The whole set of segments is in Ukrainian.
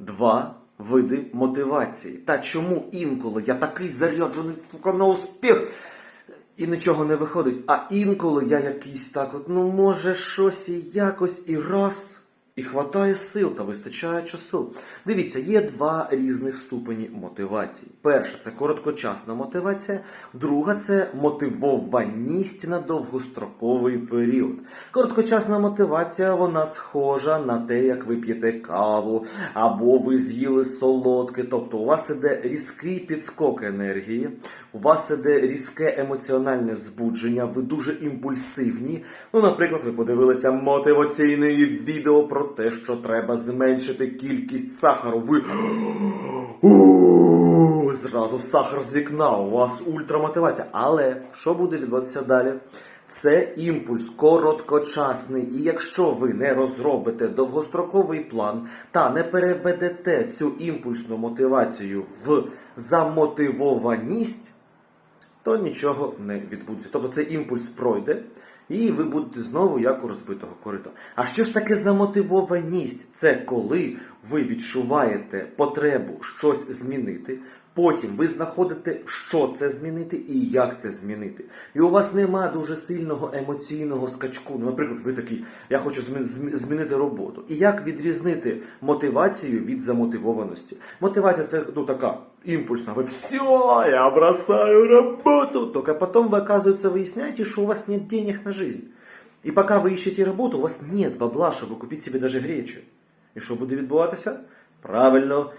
два види мотивації. Та чому інколи я такий заряджений на успіх і нічого не виходить, а інколи я якийсь так, от, ну може щось і якось і раз. І хватає сил та вистачає часу. Дивіться, є два різних ступені мотивації. Перша це короткочасна мотивація, друга це мотивованість на довгостроковий період. Короткочасна мотивація вона схожа на те, як ви п'єте каву, або ви з'їли солодке. Тобто у вас іде різкий підскок енергії, у вас іде різке емоціональне збудження, ви дуже імпульсивні. Ну, наприклад, ви подивилися мотиваційне відео про те, що треба зменшити кількість сахару. Ви зразу сахар з вікна, у вас ультрамотивація. Але що буде відбуватися далі? Це імпульс короткочасний, і якщо ви не розробите довгостроковий план та не переведете цю імпульсну мотивацію в замотивованість, то нічого не відбудеться. Тобто цей імпульс пройде, і ви будете знову як у розбитого корита. А що ж таке замотивованість? Це коли ви відчуваєте потребу щось змінити. Потім ви знаходите, що це змінити і як це змінити. І у вас нема дуже сильного емоційного скачку. Ну, наприклад, ви такий, я хочу змі- змі- змінити роботу. І як відрізнити мотивацію від замотивованості? Мотивація це ну, така імпульсна. Ви все, я бросаю роботу. Только потом вы, оказывается, выясняете, что у вас нет денег на жизнь. И пока вы ищете работу, у вас нет бабла, щоб купити собі даже гречу. І що буде відбуватися? Правильно,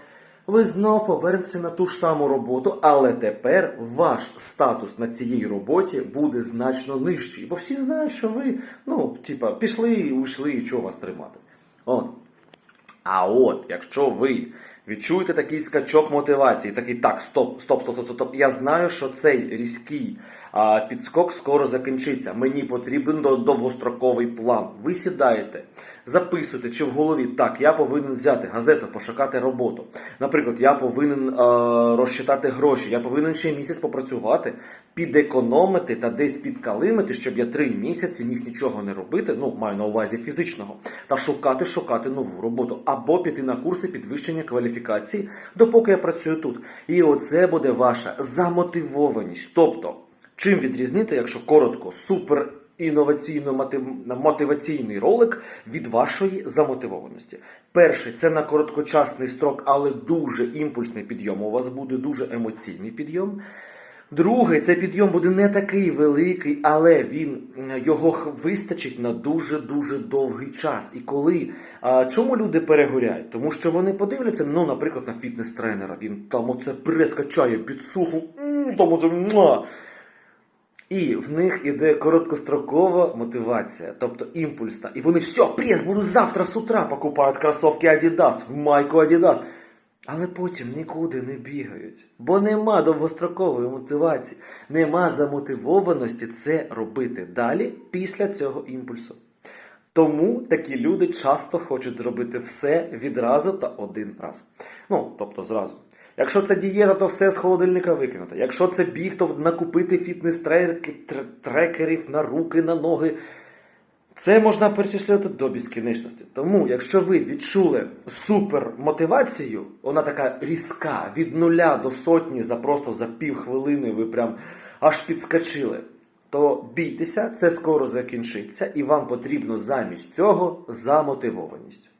ви знов повернетеся на ту ж саму роботу, але тепер ваш статус на цій роботі буде значно нижчий. Бо всі знають, що ви, ну, типа, пішли і уйшли, і чого вас тримати. Он. А от, якщо ви відчуєте такий скачок мотивації, такий так, стоп, стоп, стоп, стоп, стоп. Я знаю, що цей різкий а, підскок скоро закінчиться. Мені потрібен довгостроковий план. Ви сідаєте, записуєте, чи в голові так, я повинен взяти газету, пошукати роботу. Наприклад, я повинен е, розчитати гроші, я повинен ще місяць попрацювати, підекономити та десь підкалимити, щоб я три місяці міг нічого не робити, ну маю на увазі фізичного, та шукати, шукати нову роботу, або піти на курси підвищення кваліфікації, допоки я працюю тут. І оце буде ваша замотивованість. Тобто, чим відрізнити, якщо коротко, супер інноваційно мотиваційний ролик від вашої замотивованості. Перший це на короткочасний строк, але дуже імпульсний підйом. У вас буде дуже емоційний підйом. Другий, цей підйом буде не такий великий, але він його вистачить на дуже дуже довгий час. І коли а, чому люди перегоряють? Тому що вони подивляться, ну, наприклад, на фітнес-тренера. Він там оце прес качає під суху, там оце муа. І в них іде короткострокова мотивація, тобто імпульсна. І вони все, прес, буду завтра з утра покупають кросовки Adidas, майку Adidas. Але потім нікуди не бігають, бо нема довгострокової мотивації, нема замотивованості це робити далі після цього імпульсу. Тому такі люди часто хочуть зробити все відразу та один раз. Ну, тобто зразу. Якщо це дієта, то все з холодильника викинути. Якщо це біг, то накупити фітнес-трекерів на руки, на ноги. Це можна перечислювати до безкінечності. Тому, якщо ви відчули супермотивацію, вона така різка, від нуля до сотні за просто за півхвилини ви прям аж підскочили, то бійтеся, це скоро закінчиться, і вам потрібно замість цього замотивованість.